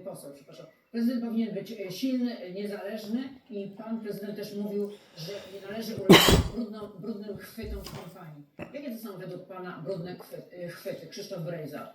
poseł, przepraszam. Prezydent powinien być y, silny, y, niezależny i pan prezydent też mówił, że nie należy ulegać brudno, brudnym chwytom w kampanii. Jakie to są według pana brudne chwyty? y, chwyty? Krzysztof Brejza.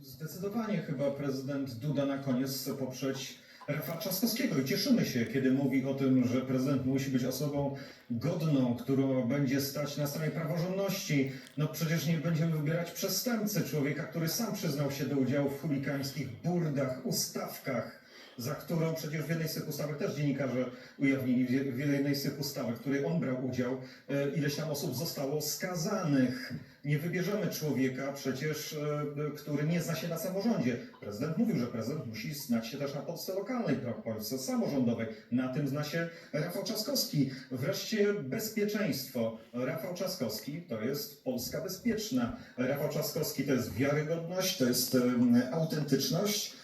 Zdecydowanie chyba prezydent Duda na koniec chce poprzeć Rafała Trzaskowskiego i cieszymy się, kiedy mówi o tym, że prezydent musi być osobą godną, którą będzie stać na stronie praworządności. No przecież nie będziemy wybierać przestępcy, człowieka, który sam przyznał się do udziału w chuligańskich burdach, ustawkach, za którą przecież w jednej z tych ustawek też dziennikarze ujawnili, w jednej z tych ustawek, w której on brał udział, e, ileś tam osób zostało skazanych. Nie wybierzemy człowieka przecież, e, który nie zna się na samorządzie. Prezydent mówił, że prezydent musi znać się też na Polsce lokalnej, w Polsce samorządowej. Na tym zna się Rafał Trzaskowski. Wreszcie bezpieczeństwo. Rafał Trzaskowski to jest Polska bezpieczna. Rafał Trzaskowski to jest wiarygodność, to jest em, autentyczność.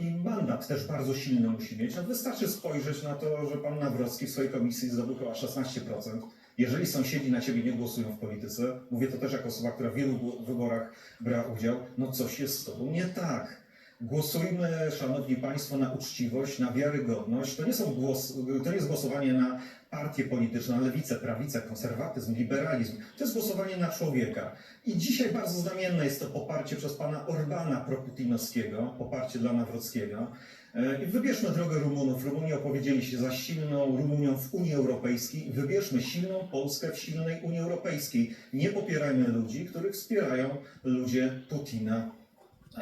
I też bardzo silny musi mieć. No wystarczy spojrzeć na to, że pan Nawrocki w swojej komisji zdobył chyba 16%. Jeżeli sąsiedzi na ciebie nie głosują w polityce, mówię to też jako osoba, która w wielu wyborach brała udział, no coś jest z tobą nie tak. Głosujmy, szanowni państwo, na uczciwość, na wiarygodność. To nie, są głos, to nie jest głosowanie na partie polityczne, na lewicę, prawicę, konserwatyzm, liberalizm. To jest głosowanie na człowieka. I dzisiaj bardzo znamienne jest to poparcie przez pana Orbana proputinowskiego, poparcie dla Nawrockiego. E, wybierzmy drogę Rumunów. Rumuni opowiedzieli się za silną Rumunią w Unii Europejskiej. Wybierzmy silną Polskę w silnej Unii Europejskiej. Nie popierajmy ludzi, których wspierają ludzie Putina.